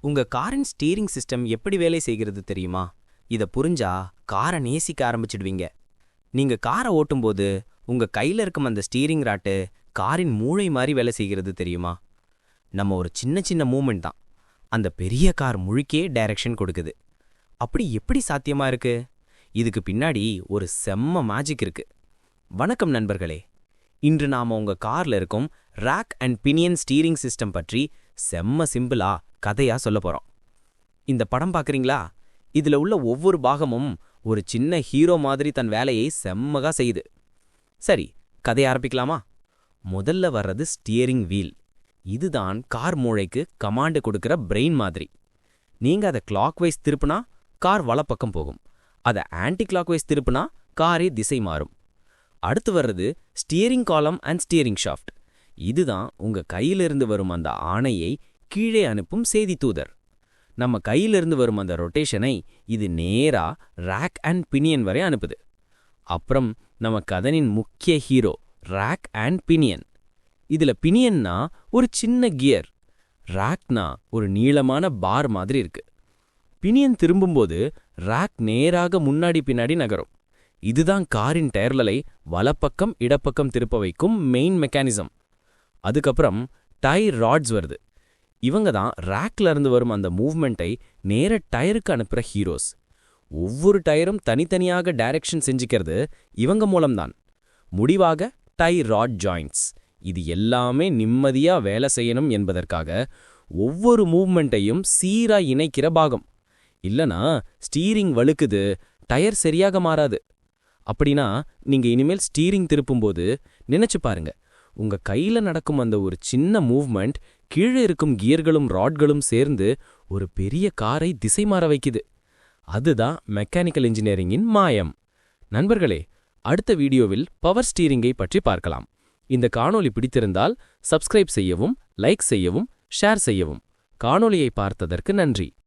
உங்க காரின் steering system எப்படி வேலை செய்கிறது தெரியுமா? இத புரிஞ்சா காரை நேசிக்க ஆரம்பிச்சிடுவீங்க. நீங்க காரை ஓட்டும்போது உங்க கையில இருக்கும் அந்த ஸ்டீரிங் ராட்டு காரின் மூளை மாதிரி வேலை செய்கிறது தெரியுமா? நம்ம ஒரு சின்ன சின்ன மூமெண்ட் தான். அந்த பெரிய கார் முழுக்கே டைரக்ஷன் கொடுக்குது. அப்படி எப்படி சாத்தியமா இருக்கு? இதுக்கு பின்னாடி ஒரு செம்ம மேஜிக் இருக்கு. வணக்கம் நண்பர்களே. இன்று நாம உங்க கார்ல இருக்கும் rack and pinion steering system பற்றி செம்ம சிம்பிளா கதையா சொல்ல போறோம். இந்த படம் பார்க்குறீங்களா இதுல உள்ள ஒவ்வொரு பாகமும் ஒரு சின்ன ஹீரோ மாதிரி தன் வேலையை செம்மகா செய்யுது. சரி கதை ஆரம்பிக்கலாமா? முதல்ல வர்றது ஸ்டியரிங் வீல். இதுதான் கார் மூளைக்கு கமாண்டு கொடுக்கிற பிரெயின் மாதிரி. நீங்க அதை கிளாக் வைஸ் திருப்புனா கார் வலப்பக்கம் போகும். அதை ஆன்டி கிளாக் வைஸ் திருப்புனா காரே திசை மாறும். அடுத்து வர்றது ஸ்டியரிங் காலம் அண்ட் ஸ்டியரிங் ஷாஃப்ட். இதுதான் உங்க கையிலிருந்து வரும் அந்த ஆணையை கீழே அனுப்பும் செய்தி தூதர். நம்ம கையிலிருந்து வரும் அந்த ரொட்டேஷனை இது நேரா ரேக் அண்ட் பினியன் வரை அனுப்புது. அப்புறம் நம்ம கதனின் முக்கிய ஹீரோ ரேக் அண்ட் பினியன் இதுல பினியன்னா ஒரு சின்ன கியர் ரேக்னா ஒரு நீளமான பார் மாதிரி இருக்கு. பினியன் திரும்பும்போது ரேக் நேராக முன்னாடி பின்னாடி நகரும். இதுதான் காரின் டயர்லலை வலப்பக்கம் இடப்பக்கம் திருப்ப வைக்கும் மெயின் மெக்கானிசம் அதுக்கப்புறம் டை ராட்ஸ் வருது. இவங்க தான் ரேக்ல இருந்து வரும் அந்த மூவ்மெண்ட்டை நேர டயருக்கு அனுப்புற ஹீரோஸ் ஒவ்வொரு டயரும் தனித்தனியாக டைரக்ஷன் செஞ்சுக்கிறது இவங்க மூலம்தான். முடிவாக டை ராட் ஜாயிண்ட்ஸ் இது எல்லாமே நிம்மதியா வேலை செய்யணும் என்பதற்காக ஒவ்வொரு மூவ்மெண்ட்டையும் சீரா இணைக்கிற பாகம். இல்லனா ஸ்டீரிங் வழுக்குது டயர் சரியாக மாறாது. அப்படின்னா நீங்க இனிமேல் ஸ்டீரிங் திருப்பும்போது நினைச்சு பாருங்க. உங்க கையில நடக்கும் அந்த ஒரு சின்ன மூவ்மெண்ட் கீழே இருக்கும் கியர்களும் ராட்களும் சேர்ந்து ஒரு பெரிய காரை திசை மாற வைக்குது. அதுதான் மெக்கானிக்கல் இன்ஜினியரிங்கின் மாயம். நண்பர்களே அடுத்த வீடியோவில் பவர் ஸ்டீரிங்கை பற்றி பார்க்கலாம். இந்த காணொளி பிடித்திருந்தால் சப்ஸ்கிரைப் செய்யவும் லைக் செய்யவும் ஷேர் செய்யவும். காணொளியை பார்த்ததற்கு நன்றி.